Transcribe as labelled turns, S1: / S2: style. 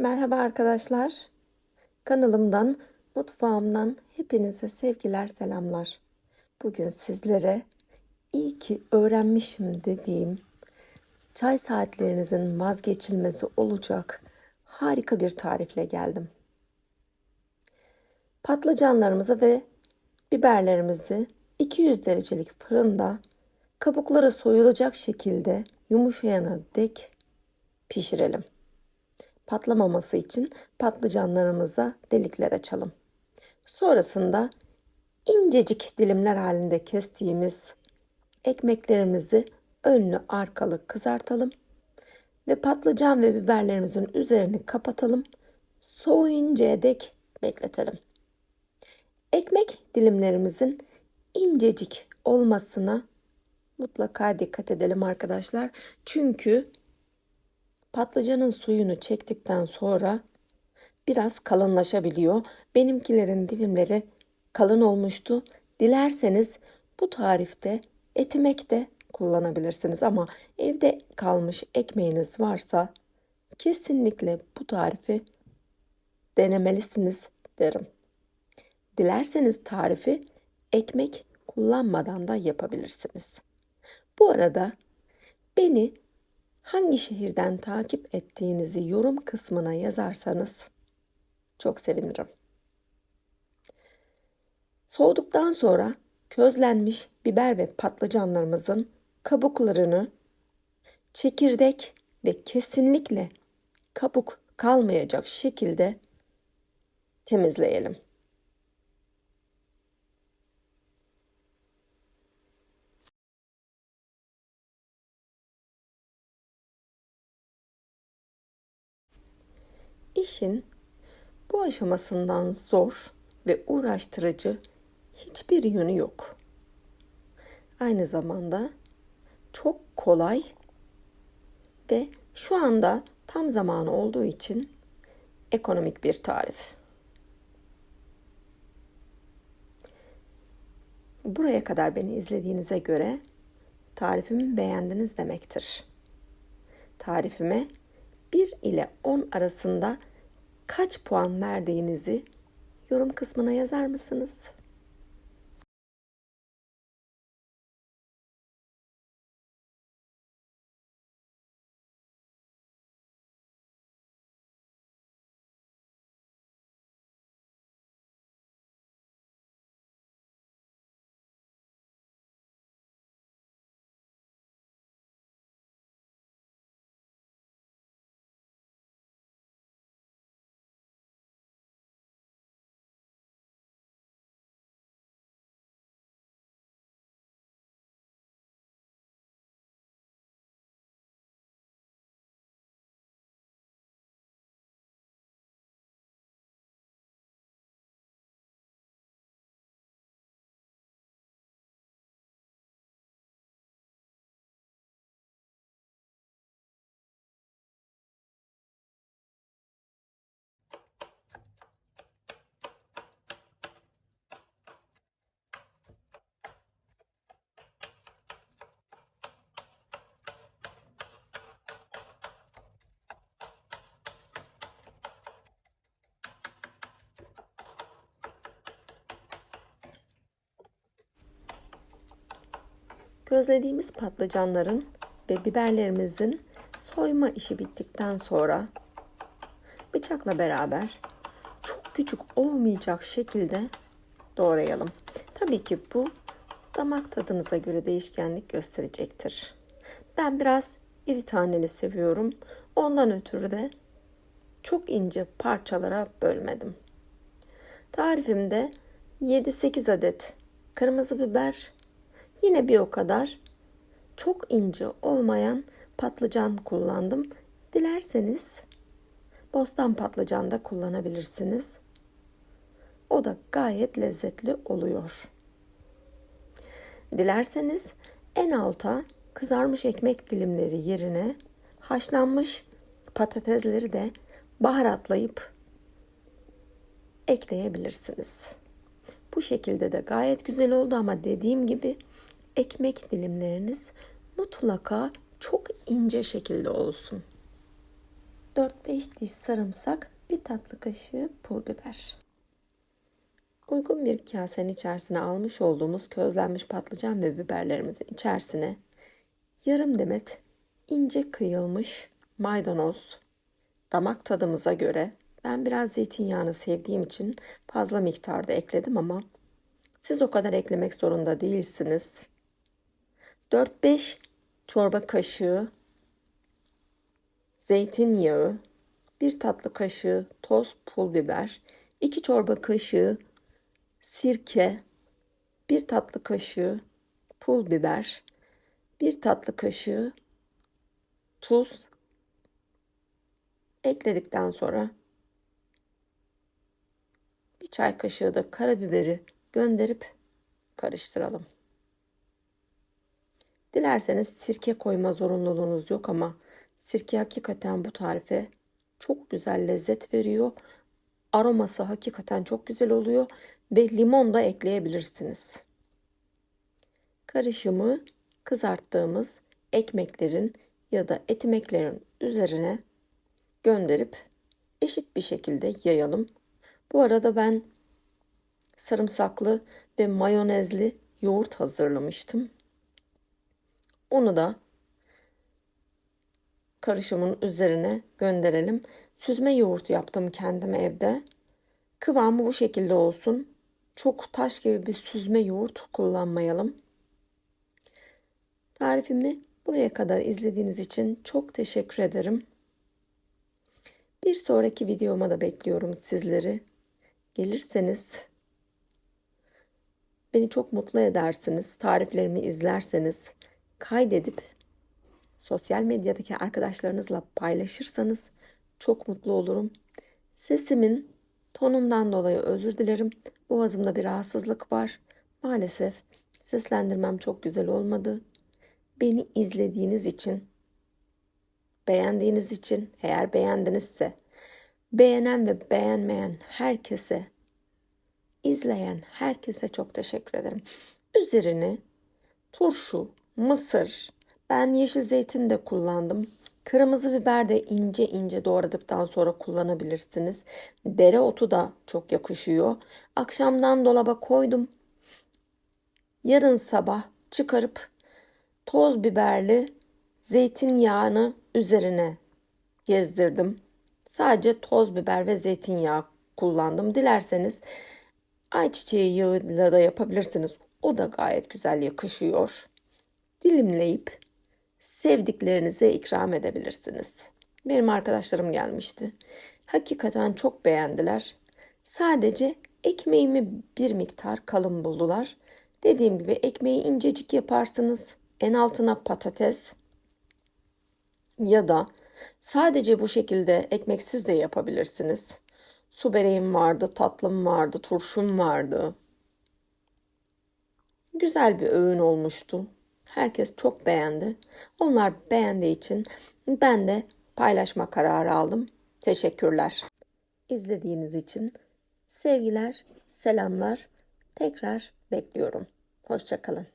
S1: Merhaba arkadaşlar. Kanalımdan, mutfağımdan hepinize sevgiler, selamlar. Bugün sizlere iyi ki öğrenmişim dediğim çay saatlerinizin vazgeçilmezi olacak harika bir tarifle geldim. Patlıcanlarımızı ve biberlerimizi 200 derecelik fırında kabukları soyulacak şekilde yumuşayana dek pişirelim. Patlamaması için patlıcanlarımıza delikler açalım. Sonrasında incecik dilimler halinde kestiğimiz ekmeklerimizi önlü arkalı kızartalım ve patlıcan ve biberlerimizin üzerini kapatalım. Soğuyuncaya dek bekletelim. Ekmek dilimlerimizin incecik olmasına mutlaka dikkat edelim arkadaşlar. Çünkü patlıcanın suyunu çektikten sonra biraz kalınlaşabiliyor. Benimkilerin dilimleri kalın olmuştu. Dilerseniz bu tarifte etimek de kullanabilirsiniz ama evde kalmış ekmeğiniz varsa kesinlikle bu tarifi denemelisiniz derim. Dilerseniz tarifi ekmek kullanmadan da yapabilirsiniz. Bu arada beni hangi şehirden takip ettiğinizi yorum kısmına yazarsanız çok sevinirim. Soğuduktan sonra közlenmiş biber ve patlıcanlarımızın kabuklarını çekirdek ve kesinlikle kabuk kalmayacak şekilde temizleyelim. İşin bu aşamasından zor ve uğraştırıcı hiçbir yönü yok. Aynı zamanda çok kolay ve şu anda tam zamanı olduğu için ekonomik bir tarif. Buraya kadar beni izlediğinize göre tarifimi beğendiniz demektir. Tarifime 1 ile 10 arasında kaç puan verdiğinizi yorum kısmına yazar mısınız? Gözlediğimiz patlıcanların ve biberlerimizin soyma işi bittikten sonra bıçakla beraber çok küçük olmayacak şekilde doğrayalım. Tabii ki bu damak tadınıza göre değişkenlik gösterecektir. Ben biraz iri taneli seviyorum. Ondan ötürü de çok ince parçalara bölmedim. Tarifimde 7-8 adet kırmızı biber, Yine bir o kadar çok ince olmayan patlıcan kullandım. Dilerseniz bostan patlıcan da kullanabilirsiniz. O da gayet lezzetli oluyor. Dilerseniz en alta kızarmış ekmek dilimleri yerine haşlanmış patatesleri de baharatlayıp ekleyebilirsiniz. Bu şekilde de gayet güzel oldu ama dediğim gibi ekmek dilimleriniz mutlaka çok ince şekilde olsun. 4-5 diş sarımsak, bir tatlı kaşığı pul biber. Uygun bir kasenin içerisine almış olduğumuz közlenmiş patlıcan ve biberlerimizin içerisine yarım demet ince kıyılmış maydanoz, damak tadımıza göre ben biraz zeytinyağını sevdiğim için fazla miktarda ekledim ama siz o kadar eklemek zorunda değilsiniz. 4-5 çorba kaşığı zeytinyağı, 1 tatlı kaşığı toz pul biber, 2 çorba kaşığı sirke, 1 tatlı kaşığı pul biber, 1 tatlı kaşığı tuz ekledikten sonra bir çay kaşığı da karabiberi gönderip karıştıralım. Dilerseniz sirke koyma zorunluluğunuz yok ama sirke hakikaten bu tarife çok güzel lezzet veriyor. Aroması hakikaten çok güzel oluyor ve limon da ekleyebilirsiniz. Karışımı kızarttığımız ekmeklerin ya da etimeklerin üzerine gönderip eşit bir şekilde yayalım. Bu arada ben sarımsaklı ve mayonezli yoğurt hazırlamıştım. Onu da karışımın üzerine gönderelim. Süzme yoğurt yaptım kendim evde. Kıvamı bu şekilde olsun. Çok taş gibi bir süzme yoğurt kullanmayalım. Tarifimi buraya kadar izlediğiniz için çok teşekkür ederim. Bir sonraki videoma da bekliyorum sizleri. Gelirseniz beni çok mutlu edersiniz. Tariflerimi izlerseniz kaydedip sosyal medyadaki arkadaşlarınızla paylaşırsanız çok mutlu olurum. Sesimin tonundan dolayı özür dilerim. Boğazımda bir rahatsızlık var. Maalesef seslendirmem çok güzel olmadı. Beni izlediğiniz için, beğendiğiniz için, eğer beğendinizse, beğenen ve beğenmeyen herkese, izleyen herkese çok teşekkür ederim. Üzerine turşu, mısır, ben yeşil zeytin de kullandım. Kırmızı biber de ince ince doğradıktan sonra kullanabilirsiniz. Dereotu da çok yakışıyor. Akşamdan dolaba koydum. Yarın sabah çıkarıp toz biberli zeytinyağını üzerine gezdirdim. Sadece toz biber ve zeytinyağı kullandım. Dilerseniz ayçiçeği yağıyla da yapabilirsiniz. O da gayet güzel yakışıyor. Dilimleyip sevdiklerinize ikram edebilirsiniz. Benim arkadaşlarım gelmişti. Hakikaten çok beğendiler. Sadece ekmeğimi bir miktar kalın buldular. Dediğim gibi ekmeği incecik yaparsınız. En altına patates ya da sadece bu şekilde ekmeksiz de yapabilirsiniz. Su böreğim vardı, tatlım vardı, turşum vardı. Güzel bir öğün olmuştu. Herkes çok beğendi. Onlar beğendiği için ben de paylaşma kararı aldım. Teşekkürler. İzlediğiniz için sevgiler, selamlar. Tekrar bekliyorum. Hoşçakalın.